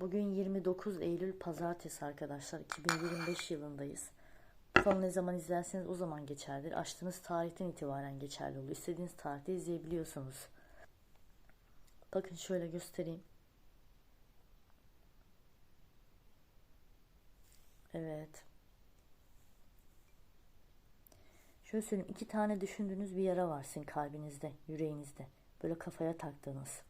Bugün 29 Eylül Pazartesi arkadaşlar. 2025 yılındayız. Bu falı ne zaman izlerseniz o zaman geçerlidir. Açtığınız tarihten itibaren geçerli oluyor. İstediğiniz tarihte izleyebiliyorsunuz. Bakın şöyle göstereyim. Evet. Şöyle söyleyeyim. iki tane düşündüğünüz bir yara var sizin kalbinizde, yüreğinizde. Böyle kafaya taktığınız.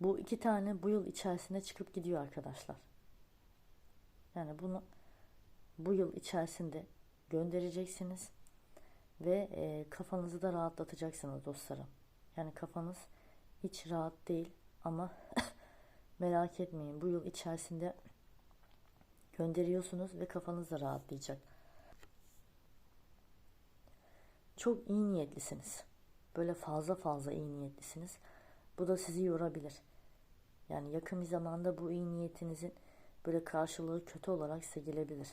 Bu iki tane bu yıl içerisinde çıkıp gidiyor arkadaşlar. Yani bunu bu yıl içerisinde göndereceksiniz ve e, kafanızı da rahatlatacaksınız dostlarım. Yani kafanız hiç rahat değil ama merak etmeyin bu yıl içerisinde gönderiyorsunuz ve kafanız da rahatlayacak. Çok iyi niyetlisiniz. Böyle fazla fazla iyi niyetlisiniz. Bu da sizi yorabilir. Yani yakın bir zamanda bu iyi niyetinizin böyle karşılığı kötü olarak size gelebilir.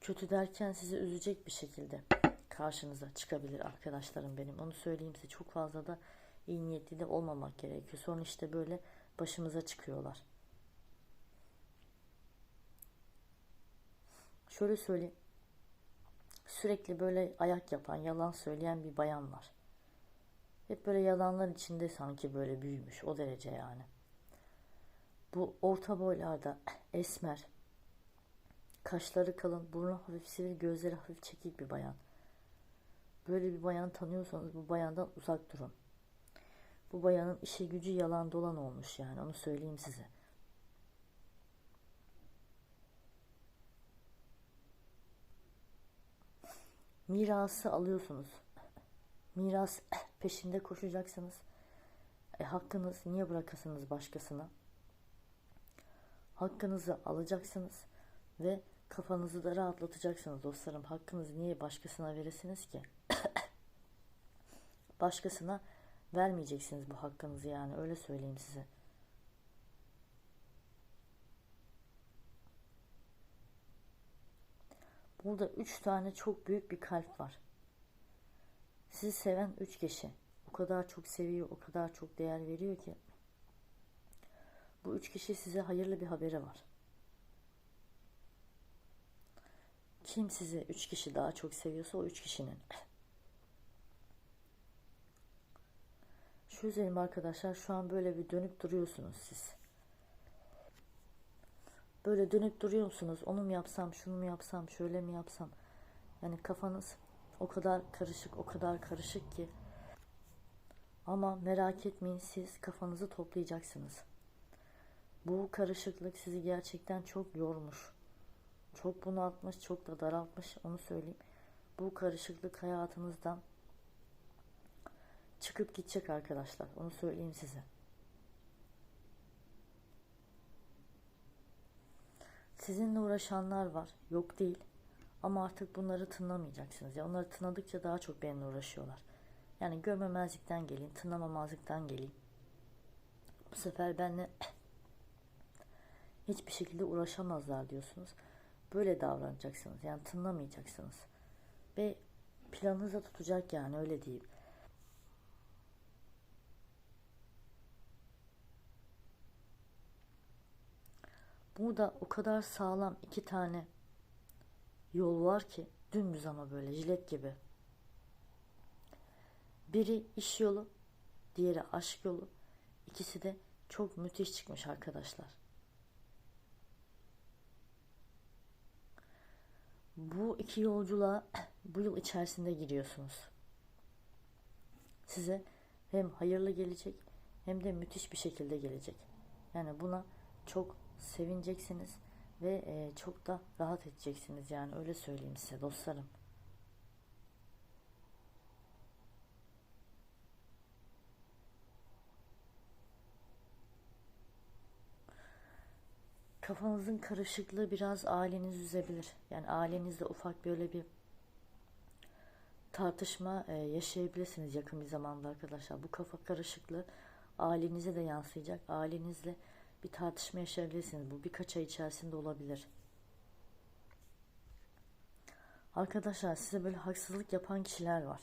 Kötü derken sizi üzecek bir şekilde karşınıza çıkabilir arkadaşlarım benim. Onu söyleyeyim size çok fazla da iyi niyetli de olmamak gerekiyor. Sonra işte böyle başımıza çıkıyorlar. Şöyle söyleyeyim. Sürekli böyle ayak yapan, yalan söyleyen bir bayan var. Hep böyle yalanlar içinde sanki böyle büyümüş o derece yani. Bu orta boylarda esmer, kaşları kalın, burnu hafif sivri, gözleri hafif çekik bir bayan. Böyle bir bayan tanıyorsanız bu bayandan uzak durun. Bu bayanın işi gücü yalan dolan olmuş yani onu söyleyeyim size. Mirası alıyorsunuz. Miras peşinde koşacaksınız. E, hakkınız niye bırakasınız başkasına? Hakkınızı alacaksınız ve kafanızı da rahatlatacaksınız dostlarım. Hakkınızı niye başkasına verirsiniz ki? başkasına vermeyeceksiniz bu hakkınızı yani öyle söyleyeyim size. Burada üç tane çok büyük bir kalp var. Sizi seven üç kişi. O kadar çok seviyor, o kadar çok değer veriyor ki. Bu üç kişi size hayırlı bir haberi var. Kim sizi üç kişi daha çok seviyorsa o üç kişinin. Şu üzerim arkadaşlar şu an böyle bir dönüp duruyorsunuz siz. Böyle dönüp duruyor musunuz? Onu mu yapsam, şunu mu yapsam, şöyle mi yapsam? Yani kafanız o kadar karışık, o kadar karışık ki. Ama merak etmeyin siz kafanızı toplayacaksınız. Bu karışıklık sizi gerçekten çok yormuş. Çok bunaltmış, çok da daraltmış onu söyleyeyim. Bu karışıklık hayatınızdan çıkıp gidecek arkadaşlar. Onu söyleyeyim size. Sizinle uğraşanlar var. Yok değil. Ama artık bunları tınlamayacaksınız. Ya onları tınadıkça daha çok benimle uğraşıyorlar. Yani görmemezlikten gelin, tınlamamazlıktan geleyim. Bu sefer benle hiçbir şekilde uğraşamazlar diyorsunuz. Böyle davranacaksınız. Yani tınlamayacaksınız. Ve planınıza tutacak yani öyle diyeyim. Burada o kadar sağlam iki tane yol var ki dümdüz ama böyle jilet gibi. Biri iş yolu, diğeri aşk yolu. İkisi de çok müthiş çıkmış arkadaşlar. Bu iki yolculuğa bu yıl içerisinde giriyorsunuz. Size hem hayırlı gelecek hem de müthiş bir şekilde gelecek. Yani buna çok sevineceksiniz ve e, çok da rahat edeceksiniz yani öyle söyleyeyim size dostlarım. Kafanızın karışıklığı biraz ailenizi üzebilir. Yani ailenizle ufak böyle bir tartışma e, yaşayabilirsiniz yakın bir zamanda arkadaşlar. Bu kafa karışıklığı ailenize de yansıyacak. Ailenizle bir tartışma yaşayabilirsiniz. Bu birkaç ay içerisinde olabilir. Arkadaşlar size böyle haksızlık yapan kişiler var.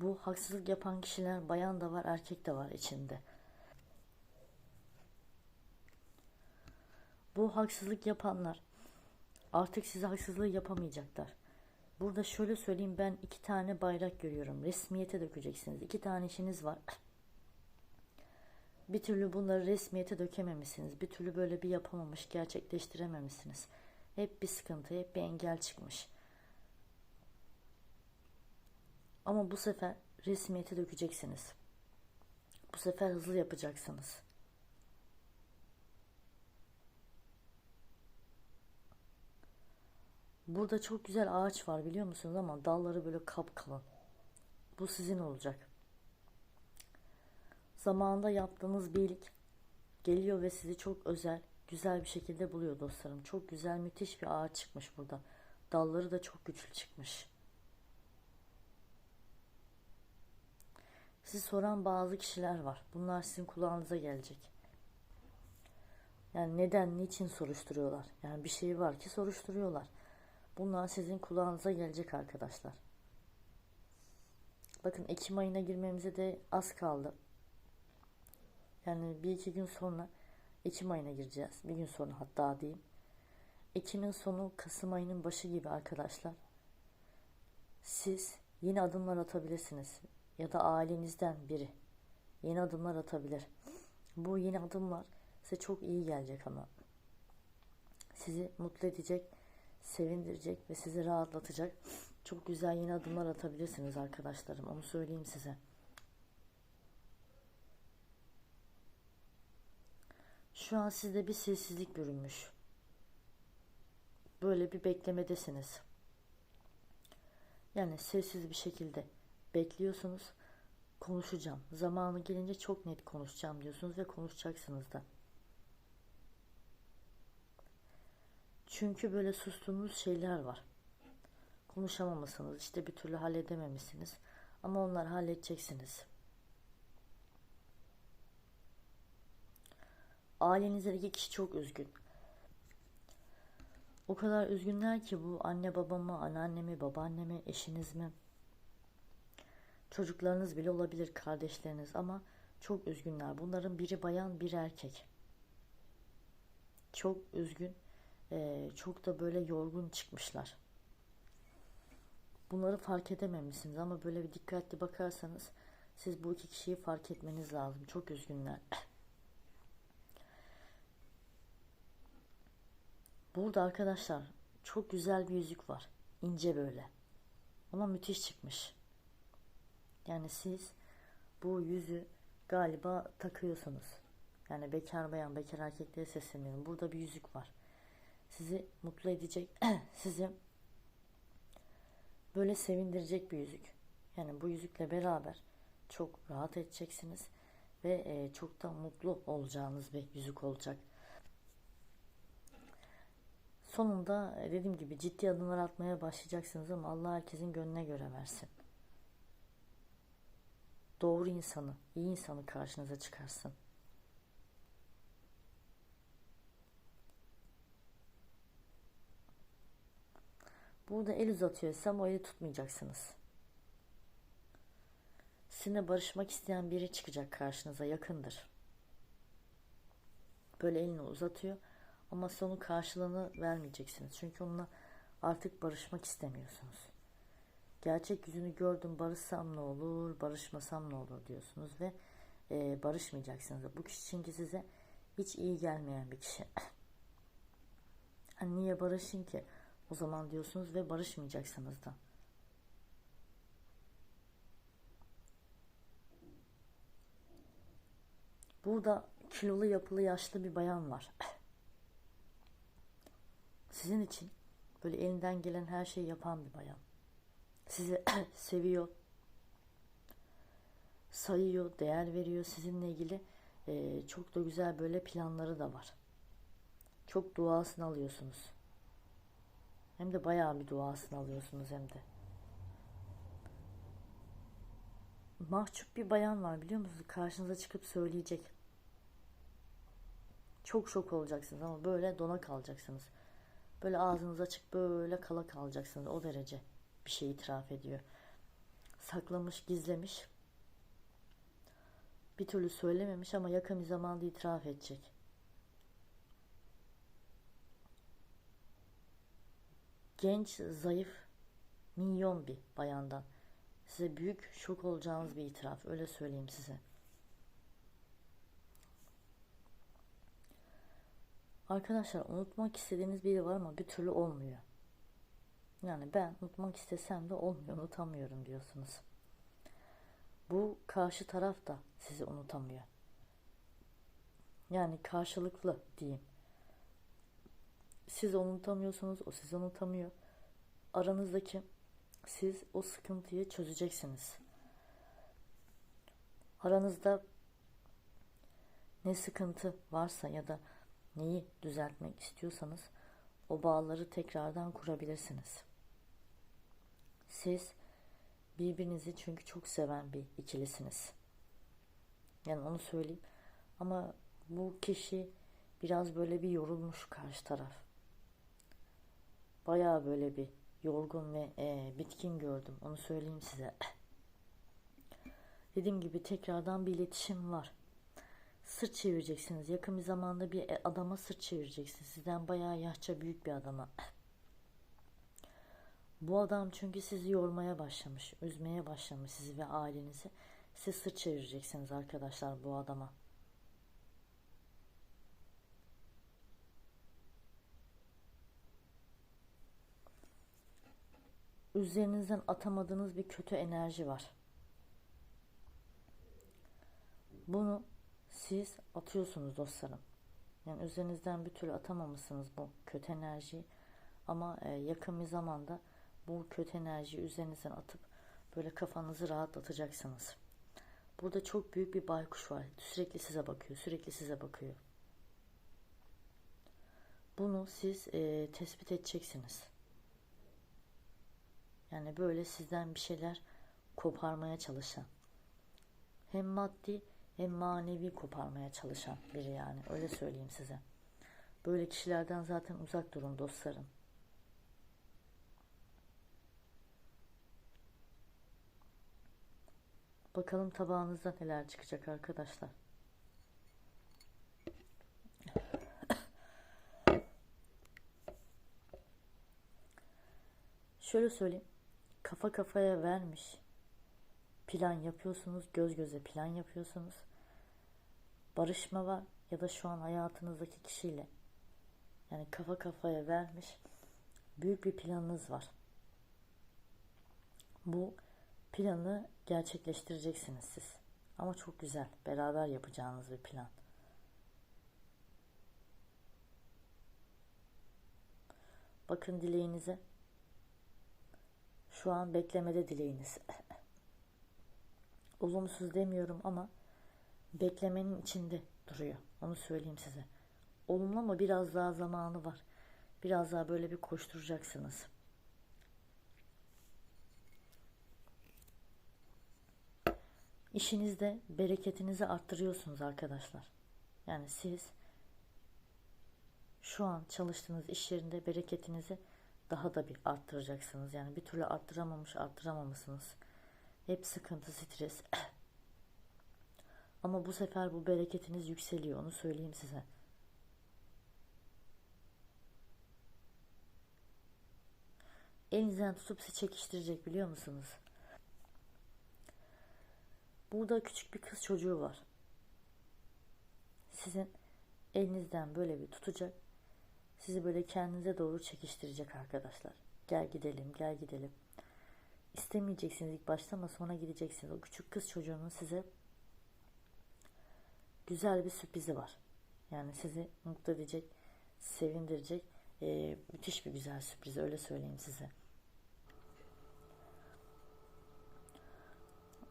Bu haksızlık yapan kişiler bayan da var, erkek de var içinde. Bu haksızlık yapanlar artık size haksızlığı yapamayacaklar. Burada şöyle söyleyeyim ben iki tane bayrak görüyorum. Resmiyete dökeceksiniz. İki tane işiniz var. Bir türlü bunları resmiyete dökememişsiniz. Bir türlü böyle bir yapamamış, gerçekleştirememişsiniz. Hep bir sıkıntı, hep bir engel çıkmış. Ama bu sefer resmiyete dökeceksiniz. Bu sefer hızlı yapacaksınız. Burada çok güzel ağaç var biliyor musunuz ama dalları böyle kapkalın. Bu sizin olacak. Zamanında yaptığınız bir iyilik geliyor ve sizi çok özel, güzel bir şekilde buluyor dostlarım. Çok güzel, müthiş bir ağaç çıkmış burada. Dalları da çok güçlü çıkmış. Sizi soran bazı kişiler var. Bunlar sizin kulağınıza gelecek. Yani neden, niçin soruşturuyorlar? Yani bir şey var ki soruşturuyorlar. Bunlar sizin kulağınıza gelecek arkadaşlar. Bakın Ekim ayına girmemize de az kaldı. Yani bir iki gün sonra Ekim ayına gireceğiz. Bir gün sonra hatta diyeyim. Ekim'in sonu Kasım ayının başı gibi arkadaşlar. Siz yeni adımlar atabilirsiniz. Ya da ailenizden biri yeni adımlar atabilir. Bu yeni adımlar size çok iyi gelecek ama. Sizi mutlu edecek, sevindirecek ve sizi rahatlatacak. Çok güzel yeni adımlar atabilirsiniz arkadaşlarım. Onu söyleyeyim size. Şu an sizde bir sessizlik bürünmüş. Böyle bir beklemedesiniz. Yani sessiz bir şekilde bekliyorsunuz. Konuşacağım. Zamanı gelince çok net konuşacağım diyorsunuz ve konuşacaksınız da. Çünkü böyle sustuğunuz şeyler var. Konuşamamışsınız. işte bir türlü halledememişsiniz. Ama onları halledeceksiniz. Ailenizdeki kişi çok üzgün. O kadar üzgünler ki bu anne babamı, anneannemi, babaannemi, eşiniz mi? Çocuklarınız bile olabilir, kardeşleriniz ama çok üzgünler. Bunların biri bayan, biri erkek. Çok üzgün, çok da böyle yorgun çıkmışlar. Bunları fark edememişsiniz ama böyle bir dikkatli bakarsanız siz bu iki kişiyi fark etmeniz lazım. Çok üzgünler. Burada arkadaşlar çok güzel bir yüzük var. İnce böyle. Ama müthiş çıkmış. Yani siz bu yüzü galiba takıyorsunuz. Yani bekar bayan, bekar erkeklere sesleniyorum. Burada bir yüzük var. Sizi mutlu edecek, sizi böyle sevindirecek bir yüzük. Yani bu yüzükle beraber çok rahat edeceksiniz ve çok da mutlu olacağınız bir yüzük olacak. Sonunda dediğim gibi ciddi adımlar atmaya başlayacaksınız ama Allah herkesin gönlüne göre versin. Doğru insanı, iyi insanı karşınıza çıkarsın. Burada el uzatıyorsam o eli tutmayacaksınız. Sizinle barışmak isteyen biri çıkacak karşınıza yakındır. Böyle elini uzatıyor ama sonu karşılığını vermeyeceksiniz. Çünkü onunla artık barışmak istemiyorsunuz. Gerçek yüzünü gördüm barışsam ne olur, barışmasam ne olur diyorsunuz ve e, barışmayacaksınız. Bu kişi çünkü size hiç iyi gelmeyen bir kişi. hani niye barışın ki? O zaman diyorsunuz ve barışmayacaksınız da. Burada kilolu yapılı yaşlı bir bayan var. Sizin için böyle elinden gelen her şeyi yapan bir bayan. Sizi seviyor, sayıyor, değer veriyor sizinle ilgili Ee, çok da güzel böyle planları da var. Çok duasını alıyorsunuz. Hem de bayağı bir duasını alıyorsunuz hem de. Mahcup bir bayan var biliyor musunuz? Karşınıza çıkıp söyleyecek. Çok şok olacaksınız ama böyle dona kalacaksınız. Böyle ağzınız açık böyle kala kalacaksınız. O derece bir şey itiraf ediyor. Saklamış, gizlemiş. Bir türlü söylememiş ama yakın bir zamanda itiraf edecek. Genç, zayıf, minyon bir bayandan. Size büyük şok olacağınız bir itiraf. Öyle söyleyeyim size. Arkadaşlar unutmak istediğiniz biri var ama bir türlü olmuyor. Yani ben unutmak istesem de olmuyor, unutamıyorum diyorsunuz. Bu karşı taraf da sizi unutamıyor. Yani karşılıklı diyeyim. Siz onu unutamıyorsunuz, o sizi unutamıyor. Aranızdaki siz o sıkıntıyı çözeceksiniz. Aranızda ne sıkıntı varsa ya da neyi düzeltmek istiyorsanız o bağları tekrardan kurabilirsiniz. Siz birbirinizi çünkü çok seven bir ikilisiniz. Yani onu söyleyeyim. Ama bu kişi biraz böyle bir yorulmuş karşı taraf. Bayağı böyle bir yorgun ve e, bitkin gördüm. Onu söyleyeyim size. Dediğim gibi tekrardan bir iletişim var. Sırt çevireceksiniz. Yakın bir zamanda bir adama sırt çevireceksiniz. Sizden bayağı yaşça büyük bir adama. Bu adam çünkü sizi yormaya başlamış, üzmeye başlamış sizi ve ailenizi. Siz sırt çevireceksiniz arkadaşlar bu adama. Üzerinizden atamadığınız bir kötü enerji var. Bunu siz atıyorsunuz dostlarım. Yani üzerinizden bir türlü atamamışsınız bu kötü enerjiyi. Ama e, yakın bir zamanda bu kötü enerjiyi üzerinizden atıp böyle kafanızı rahatlatacaksınız. Burada çok büyük bir baykuş var. Sürekli size bakıyor, sürekli size bakıyor. Bunu siz e, tespit edeceksiniz. Yani böyle sizden bir şeyler koparmaya çalışan. Hem maddi hem manevi koparmaya çalışan biri yani. Öyle söyleyeyim size. Böyle kişilerden zaten uzak durun dostlarım. Bakalım tabağınızda neler çıkacak arkadaşlar. Şöyle söyleyeyim. Kafa kafaya vermiş. Plan yapıyorsunuz. Göz göze plan yapıyorsunuz. Barışma var ya da şu an hayatınızdaki kişiyle yani kafa kafaya vermiş büyük bir planınız var. Bu planı gerçekleştireceksiniz siz. Ama çok güzel. Beraber yapacağınız bir plan. Bakın dileğinize. Şu an beklemede dileğiniz. Olumsuz demiyorum ama beklemenin içinde duruyor. Onu söyleyeyim size. Olumlu ama biraz daha zamanı var. Biraz daha böyle bir koşturacaksınız. İşinizde bereketinizi arttırıyorsunuz arkadaşlar. Yani siz şu an çalıştığınız iş yerinde bereketinizi daha da bir arttıracaksınız. Yani bir türlü arttıramamış, arttıramamışsınız. Hep sıkıntı, stres. Ama bu sefer bu bereketiniz yükseliyor. Onu söyleyeyim size. Elinizden tutup sizi çekiştirecek biliyor musunuz? Burada küçük bir kız çocuğu var. Sizin elinizden böyle bir tutacak. Sizi böyle kendinize doğru çekiştirecek arkadaşlar. Gel gidelim, gel gidelim. İstemeyeceksiniz ilk başta ama sonra gideceksiniz. O küçük kız çocuğunun size güzel bir sürprizi var. Yani sizi mutlu edecek, sevindirecek e, müthiş bir güzel sürpriz öyle söyleyeyim size.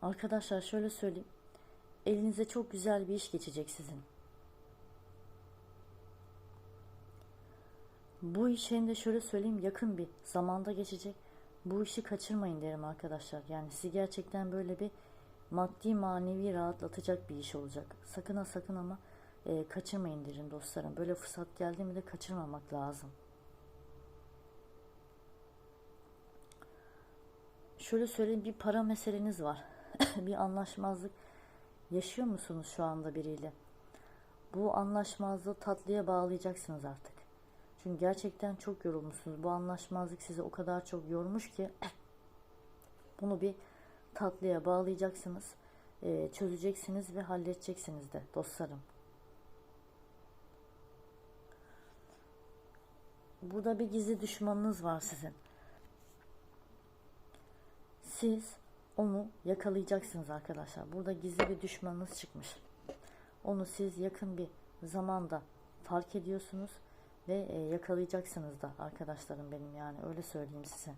Arkadaşlar şöyle söyleyeyim. elinize çok güzel bir iş geçecek sizin. Bu iş hem de şöyle söyleyeyim yakın bir zamanda geçecek. Bu işi kaçırmayın derim arkadaşlar. Yani sizi gerçekten böyle bir maddi manevi rahatlatacak bir iş olacak. Sakın ha sakın ama e, kaçırmayın derim dostlarım. Böyle fırsat geldi mi de kaçırmamak lazım. Şöyle söyleyeyim bir para meseleniz var. bir anlaşmazlık yaşıyor musunuz şu anda biriyle? Bu anlaşmazlığı tatlıya bağlayacaksınız artık. Çünkü gerçekten çok yorulmuşsunuz. Bu anlaşmazlık sizi o kadar çok yormuş ki bunu bir tatlıya bağlayacaksınız, e, çözeceksiniz ve halledeceksiniz de dostlarım. Burada bir gizli düşmanınız var sizin. Siz onu yakalayacaksınız arkadaşlar. Burada gizli bir düşmanınız çıkmış. Onu siz yakın bir zamanda fark ediyorsunuz ve e, yakalayacaksınız da arkadaşlarım benim yani öyle söyleyeyim size.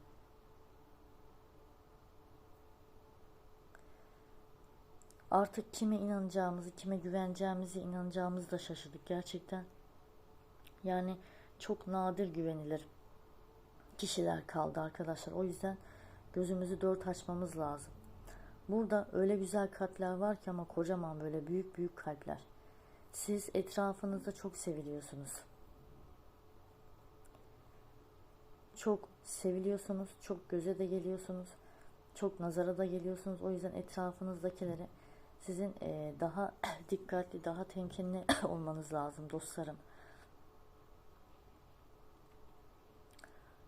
Artık kime inanacağımızı, kime güveneceğimizi, inanacağımızı da şaşırdık gerçekten. Yani çok nadir güvenilir kişiler kaldı arkadaşlar. O yüzden gözümüzü dört açmamız lazım. Burada öyle güzel kalpler var ki ama kocaman böyle büyük büyük kalpler. Siz etrafınızda çok seviliyorsunuz. Çok seviliyorsunuz, çok göze de geliyorsunuz, çok nazara da geliyorsunuz. O yüzden etrafınızdakilere sizin e, daha dikkatli, daha temkinli olmanız lazım dostlarım.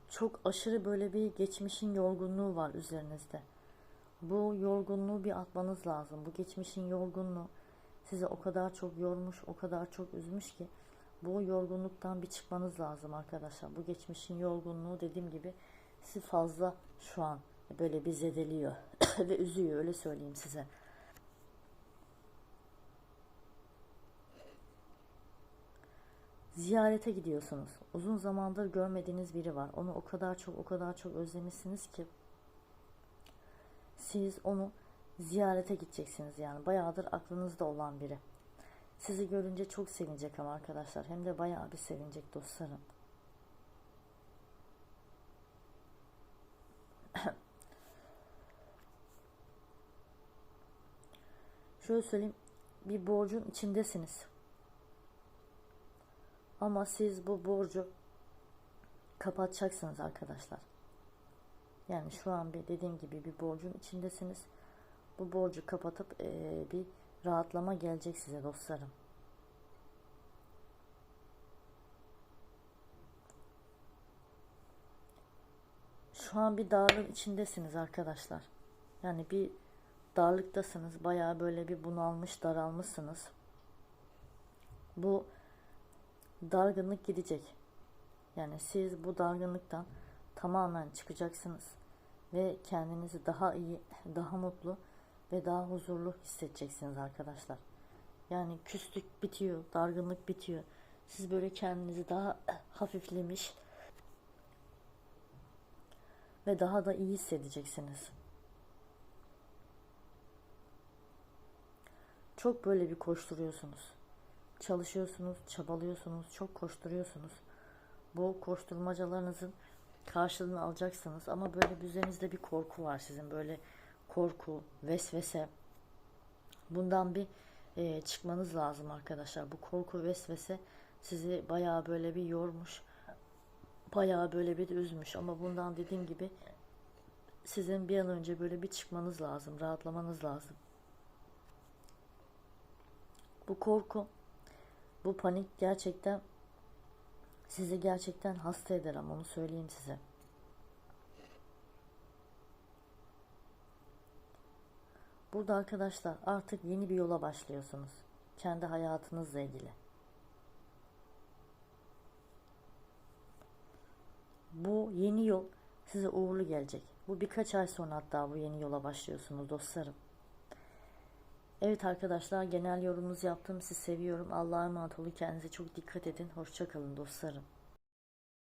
Çok aşırı böyle bir geçmişin yorgunluğu var üzerinizde. Bu yorgunluğu bir atmanız lazım. Bu geçmişin yorgunluğu sizi o kadar çok yormuş, o kadar çok üzmüş ki bu yorgunluktan bir çıkmanız lazım arkadaşlar. Bu geçmişin yorgunluğu dediğim gibi sizi fazla şu an böyle bir zedeliyor ve üzüyor öyle söyleyeyim size. Ziyarete gidiyorsunuz. Uzun zamandır görmediğiniz biri var. Onu o kadar çok o kadar çok özlemişsiniz ki siz onu ziyarete gideceksiniz yani. Bayağıdır aklınızda olan biri. Sizi görünce çok sevinecek ama arkadaşlar. Hem de bayağı bir sevinecek dostlarım. Şöyle söyleyeyim. Bir borcun içindesiniz. Ama siz bu borcu kapatacaksınız arkadaşlar. Yani şu an bir dediğim gibi bir borcun içindesiniz. Bu borcu kapatıp e, bir rahatlama gelecek size dostlarım. Şu an bir darlığın içindesiniz arkadaşlar. Yani bir darlıktasınız. Bayağı böyle bir bunalmış, daralmışsınız. Bu dargınlık gidecek. Yani siz bu dargınlıktan tamamen çıkacaksınız ve kendinizi daha iyi, daha mutlu ve daha huzurlu hissedeceksiniz arkadaşlar. Yani küslük bitiyor, dargınlık bitiyor. Siz böyle kendinizi daha hafiflemiş ve daha da iyi hissedeceksiniz. Çok böyle bir koşturuyorsunuz. Çalışıyorsunuz, çabalıyorsunuz, çok koşturuyorsunuz. Bu koşturmacalarınızın karşılığını alacaksınız ama böyle üzerinizde bir korku var sizin böyle korku, vesvese. Bundan bir e, çıkmanız lazım arkadaşlar. Bu korku, vesvese sizi bayağı böyle bir yormuş. Bayağı böyle bir de üzmüş ama bundan dediğim gibi sizin bir an önce böyle bir çıkmanız lazım, rahatlamanız lazım. Bu korku, bu panik gerçekten sizi gerçekten hasta eder ama onu söyleyeyim size. Burada arkadaşlar artık yeni bir yola başlıyorsunuz. Kendi hayatınızla ilgili. Bu yeni yol size uğurlu gelecek. Bu birkaç ay sonra hatta bu yeni yola başlıyorsunuz dostlarım. Evet arkadaşlar genel yorumunuzu yaptım. Sizi seviyorum. Allah'a emanet olun. Kendinize çok dikkat edin. Hoşçakalın dostlarım.